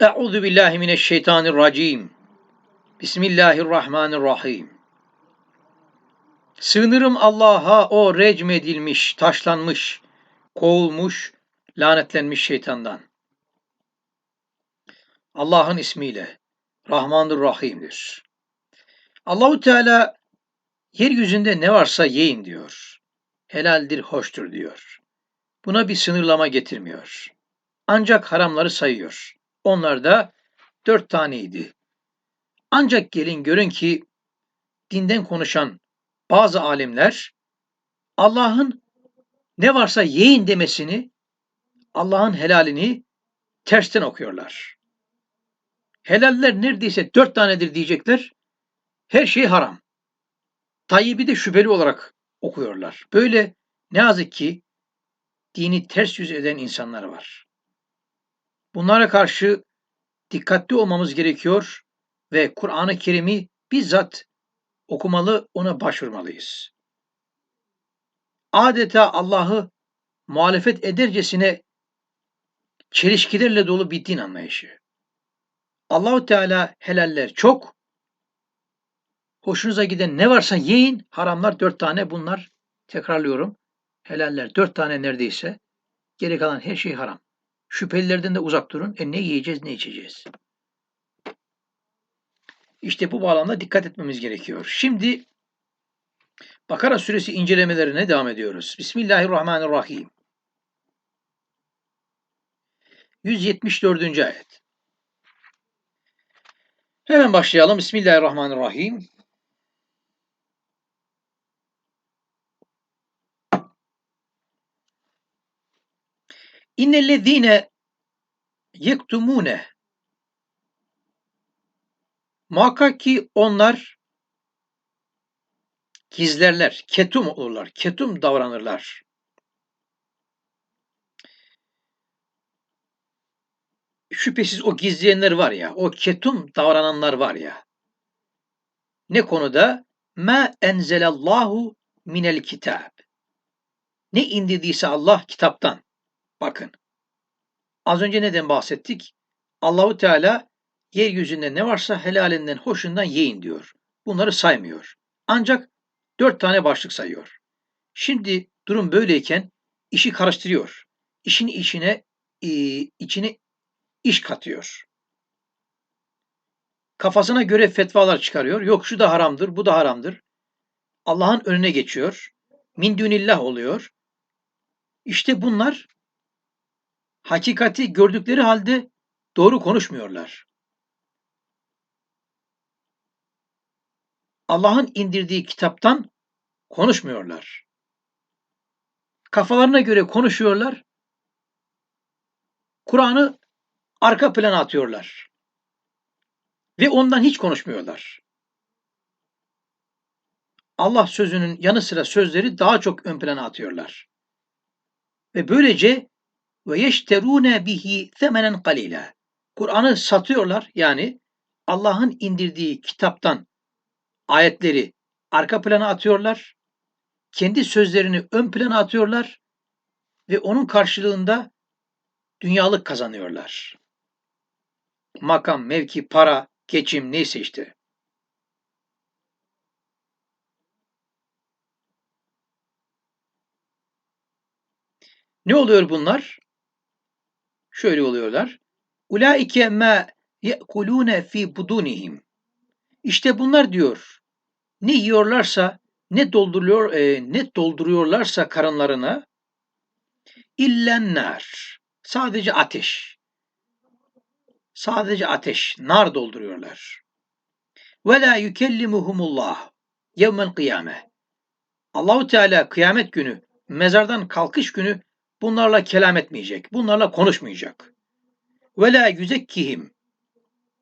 Euzu billahi mineşşeytanirracim. Bismillahirrahmanirrahim. Sığınırım Allah'a o recmedilmiş, taşlanmış, kovulmuş, lanetlenmiş şeytandan. Allah'ın ismiyle Rahmandır Rahim'dir. Allahu Teala yeryüzünde ne varsa yiyin diyor. Helaldir, hoştur diyor. Buna bir sınırlama getirmiyor. Ancak haramları sayıyor. Onlar da dört taneydi. Ancak gelin görün ki dinden konuşan bazı alimler Allah'ın ne varsa yiyin demesini, Allah'ın helalini tersten okuyorlar. Helaller neredeyse dört tanedir diyecekler. Her şey haram. Tayyip'i de şüpheli olarak okuyorlar. Böyle ne yazık ki dini ters yüz eden insanlar var. Bunlara karşı dikkatli olmamız gerekiyor ve Kur'an-ı Kerim'i bizzat okumalı, ona başvurmalıyız. Adeta Allah'ı muhalefet edercesine çelişkilerle dolu bir din anlayışı. Allahu Teala helaller çok. Hoşunuza giden ne varsa yiyin. Haramlar dört tane bunlar. Tekrarlıyorum. Helaller dört tane neredeyse. Geri kalan her şey haram. Şüphelilerden de uzak durun. E ne yiyeceğiz, ne içeceğiz? İşte bu bağlamda dikkat etmemiz gerekiyor. Şimdi Bakara suresi incelemelerine devam ediyoruz. Bismillahirrahmanirrahim. 174. ayet. Hemen başlayalım. Bismillahirrahmanirrahim. İnnellezîne yektumûne Muhakkak ki onlar gizlerler, ketum olurlar, ketum davranırlar. Şüphesiz o gizleyenler var ya, o ketum davrananlar var ya. Ne konuda? Ma enzelallahu minel kitab. Ne indirdiyse Allah kitaptan. Bakın. Az önce neden bahsettik? Allahu Teala yeryüzünde ne varsa helalinden, hoşundan yiyin diyor. Bunları saymıyor. Ancak dört tane başlık sayıyor. Şimdi durum böyleyken işi karıştırıyor. İşin içine e, içine iş katıyor. Kafasına göre fetvalar çıkarıyor. Yok şu da haramdır, bu da haramdır. Allah'ın önüne geçiyor. Min dünillah oluyor. İşte bunlar hakikati gördükleri halde doğru konuşmuyorlar. Allah'ın indirdiği kitaptan konuşmuyorlar. Kafalarına göre konuşuyorlar. Kur'an'ı arka plana atıyorlar. Ve ondan hiç konuşmuyorlar. Allah sözünün yanı sıra sözleri daha çok ön plana atıyorlar. Ve böylece ve yeşterune bihi semenen kalila. Kur'an'ı satıyorlar yani Allah'ın indirdiği kitaptan ayetleri arka plana atıyorlar. Kendi sözlerini ön plana atıyorlar ve onun karşılığında dünyalık kazanıyorlar. Makam, mevki, para, geçim neyse işte. Ne oluyor bunlar? Şöyle oluyorlar. Ulaike ma yekulune fi budunihim. İşte bunlar diyor ne yiyorlarsa, ne dolduruyor, e, ne dolduruyorlarsa karınlarına illenler. Sadece ateş. Sadece ateş, nar dolduruyorlar. Ve la yukellimuhumullah yevmel kıyame. Allahu Teala kıyamet günü, mezardan kalkış günü bunlarla kelam etmeyecek. Bunlarla konuşmayacak. Ve la yüzekkihim.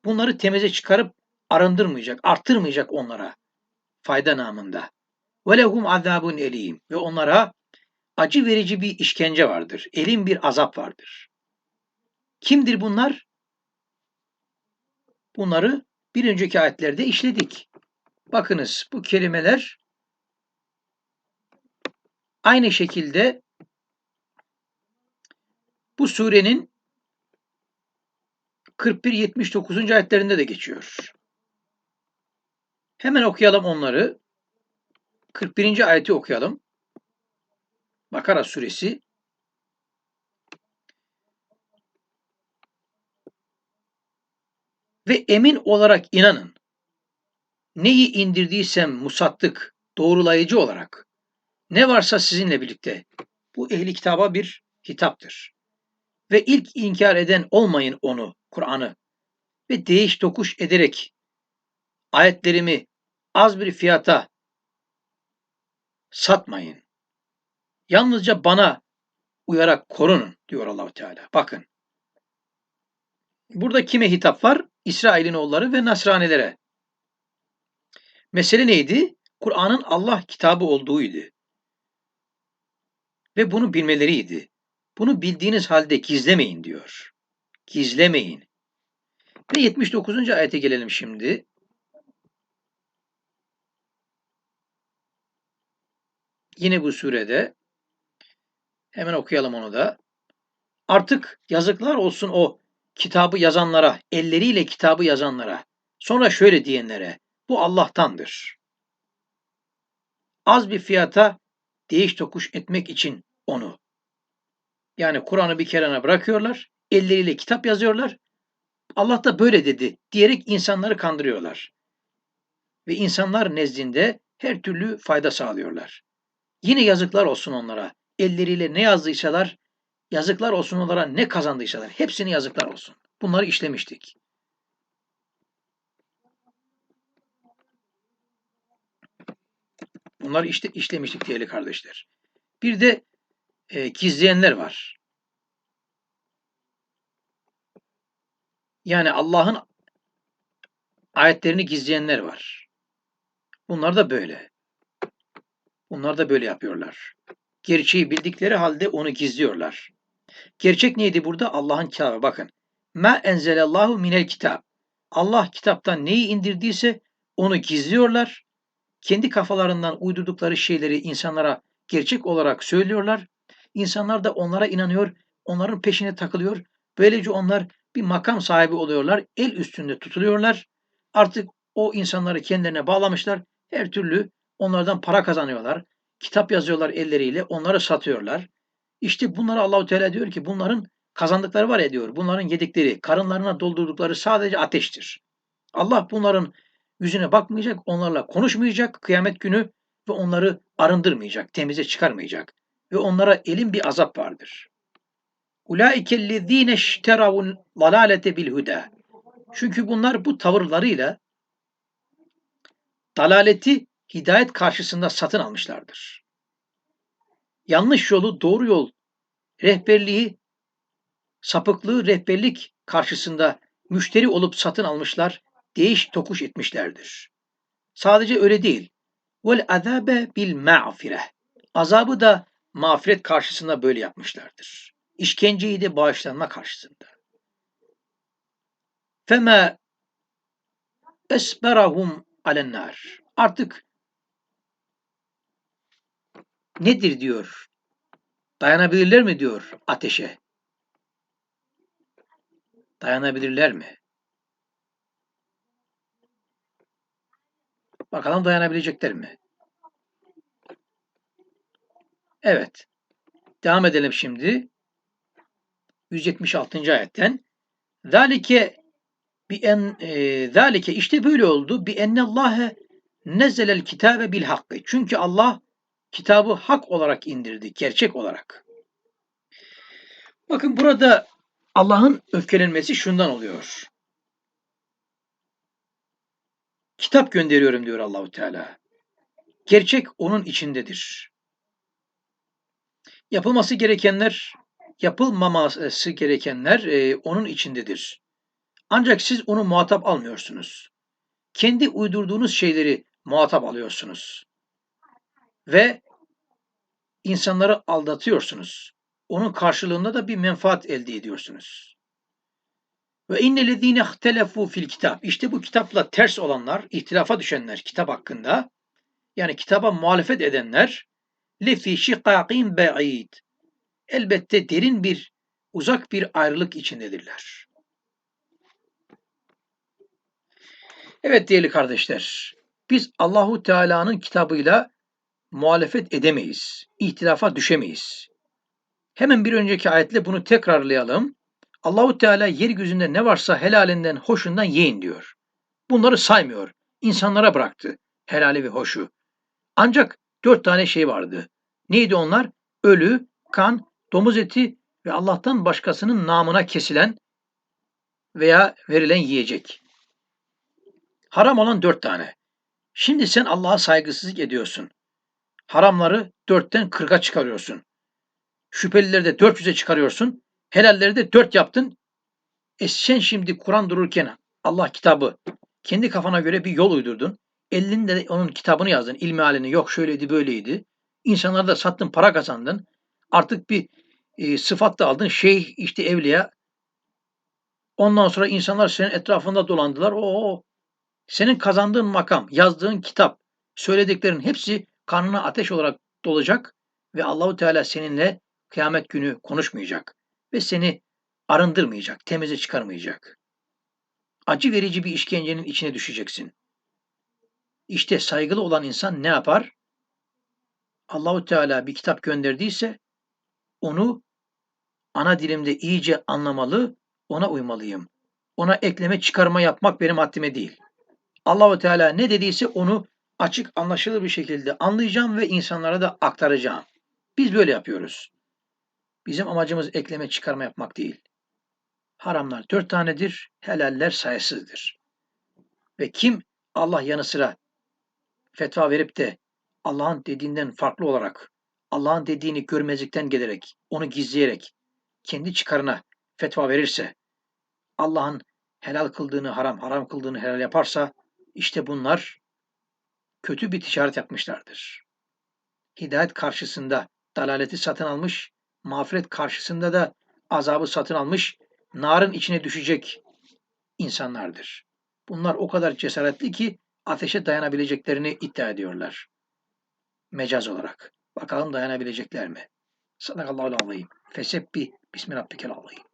Bunları temize çıkarıp arındırmayacak, arttırmayacak onlara fayda namında. Ve lehum azabun elim ve onlara acı verici bir işkence vardır. Elim bir azap vardır. Kimdir bunlar? Bunları bir önceki ayetlerde işledik. Bakınız bu kelimeler aynı şekilde bu surenin 41-79. ayetlerinde de geçiyor. Hemen okuyalım onları. 41. ayeti okuyalım. Bakara suresi ve emin olarak inanın. Neyi indirdiysem musattık, doğrulayıcı olarak. Ne varsa sizinle birlikte. Bu ehli kitaba bir hitaptır. Ve ilk inkar eden olmayın onu, Kur'an'ı. Ve değiş tokuş ederek ayetlerimi az bir fiyata satmayın. Yalnızca bana uyarak korunun diyor Allahu Teala. Bakın. Burada kime hitap var? İsrail'in oğulları ve Nasranilere. Mesele neydi? Kur'an'ın Allah kitabı olduğuydu. Ve bunu bilmeleriydi. Bunu bildiğiniz halde gizlemeyin diyor. Gizlemeyin. Ve 79. ayete gelelim şimdi. Yine bu surede hemen okuyalım onu da. Artık yazıklar olsun o kitabı yazanlara, elleriyle kitabı yazanlara. Sonra şöyle diyenlere, bu Allah'tandır. Az bir fiyata değiş tokuş etmek için onu. Yani Kur'an'ı bir kenara bırakıyorlar, elleriyle kitap yazıyorlar. Allah da böyle dedi diyerek insanları kandırıyorlar. Ve insanlar nezdinde her türlü fayda sağlıyorlar. Yine yazıklar olsun onlara. Elleriyle ne yazdıysalar, yazıklar olsun onlara ne kazandıysalar. Hepsini yazıklar olsun. Bunları işlemiştik. Bunları işte işlemiştik değerli kardeşler. Bir de e, gizleyenler var. Yani Allah'ın ayetlerini gizleyenler var. Bunlar da böyle. Bunlar da böyle yapıyorlar. Gerçeği bildikleri halde onu gizliyorlar. Gerçek neydi burada? Allah'ın kitabı. Bakın. Ma enzelallahu minel kitab. Allah kitaptan neyi indirdiyse onu gizliyorlar. Kendi kafalarından uydurdukları şeyleri insanlara gerçek olarak söylüyorlar. İnsanlar da onlara inanıyor, onların peşine takılıyor. Böylece onlar bir makam sahibi oluyorlar, el üstünde tutuluyorlar. Artık o insanları kendilerine bağlamışlar. Her türlü onlardan para kazanıyorlar. Kitap yazıyorlar elleriyle, onları satıyorlar. İşte bunlara Allahu Teala diyor ki bunların kazandıkları var ya diyor. Bunların yedikleri, karınlarına doldurdukları sadece ateştir. Allah bunların yüzüne bakmayacak, onlarla konuşmayacak kıyamet günü ve onları arındırmayacak, temize çıkarmayacak. Ve onlara elin bir azap vardır. Ulaikellezine işteravun dalalete bil huda. Çünkü bunlar bu tavırlarıyla dalaleti hidayet karşısında satın almışlardır. Yanlış yolu doğru yol, rehberliği, sapıklığı rehberlik karşısında müşteri olup satın almışlar, değiş tokuş etmişlerdir. Sadece öyle değil. Vel azabe bil ma'fire. Azabı da mağfiret karşısında böyle yapmışlardır. İşkenceyi de bağışlanma karşısında. Fema esberahum alennar. Artık nedir diyor? Dayanabilirler mi diyor ateşe? Dayanabilirler mi? Bakalım dayanabilecekler mi? Evet. Devam edelim şimdi. 176. ayetten. Zalike bi en e, zalike işte böyle oldu. Bi ennallâhe nezzelel kitabe bil hakkı. Çünkü Allah kitabı hak olarak indirdi, gerçek olarak. Bakın burada Allah'ın öfkelenmesi şundan oluyor. Kitap gönderiyorum diyor Allahu Teala. Gerçek onun içindedir. Yapılması gerekenler, yapılmaması gerekenler e, onun içindedir. Ancak siz onu muhatap almıyorsunuz. Kendi uydurduğunuz şeyleri muhatap alıyorsunuz. Ve insanları aldatıyorsunuz. Onun karşılığında da bir menfaat elde ediyorsunuz. Ve innellezine ihtelefu fil kitap. İşte bu kitapla ters olanlar, ihtilafa düşenler kitap hakkında, yani kitaba muhalefet edenler, lefi şikakin ba'id. Elbette derin bir, uzak bir ayrılık içindedirler. Evet değerli kardeşler, biz Allahu Teala'nın kitabıyla muhalefet edemeyiz. İhtilafa düşemeyiz. Hemen bir önceki ayetle bunu tekrarlayalım. Allahu Teala yeryüzünde ne varsa helalinden, hoşundan yiyin diyor. Bunları saymıyor. İnsanlara bıraktı helali ve hoşu. Ancak dört tane şey vardı. Neydi onlar? Ölü, kan, domuz eti ve Allah'tan başkasının namına kesilen veya verilen yiyecek. Haram olan dört tane. Şimdi sen Allah'a saygısızlık ediyorsun. Haramları dörtten kırka çıkarıyorsun. Şüphelileri de dört yüze çıkarıyorsun. Helalleri de dört yaptın. E sen şimdi Kur'an dururken Allah kitabı kendi kafana göre bir yol uydurdun. Elinde de onun kitabını yazdın. İlmi halini yok şöyleydi böyleydi. İnsanlara da sattın para kazandın. Artık bir e, sıfat da aldın. Şeyh işte evliya. Ondan sonra insanlar senin etrafında dolandılar. O senin kazandığın makam, yazdığın kitap, söylediklerin hepsi karnına ateş olarak dolacak ve Allahu Teala seninle kıyamet günü konuşmayacak ve seni arındırmayacak, temize çıkarmayacak. Acı verici bir işkencenin içine düşeceksin. İşte saygılı olan insan ne yapar? Allahu Teala bir kitap gönderdiyse onu ana dilimde iyice anlamalı, ona uymalıyım. Ona ekleme çıkarma yapmak benim haddime değil. Allahu Teala ne dediyse onu açık anlaşılır bir şekilde anlayacağım ve insanlara da aktaracağım. Biz böyle yapıyoruz. Bizim amacımız ekleme çıkarma yapmak değil. Haramlar dört tanedir, helaller sayısızdır. Ve kim Allah yanı sıra fetva verip de Allah'ın dediğinden farklı olarak, Allah'ın dediğini görmezlikten gelerek, onu gizleyerek, kendi çıkarına fetva verirse, Allah'ın helal kıldığını haram, haram kıldığını helal yaparsa, işte bunlar kötü bir ticaret yapmışlardır. Hidayet karşısında dalaleti satın almış, mağfiret karşısında da azabı satın almış, narın içine düşecek insanlardır. Bunlar o kadar cesaretli ki ateşe dayanabileceklerini iddia ediyorlar. Mecaz olarak. Bakalım dayanabilecekler mi? Sadakallahu aleyhim. Fesebbi bismi rabbikel aleyhim.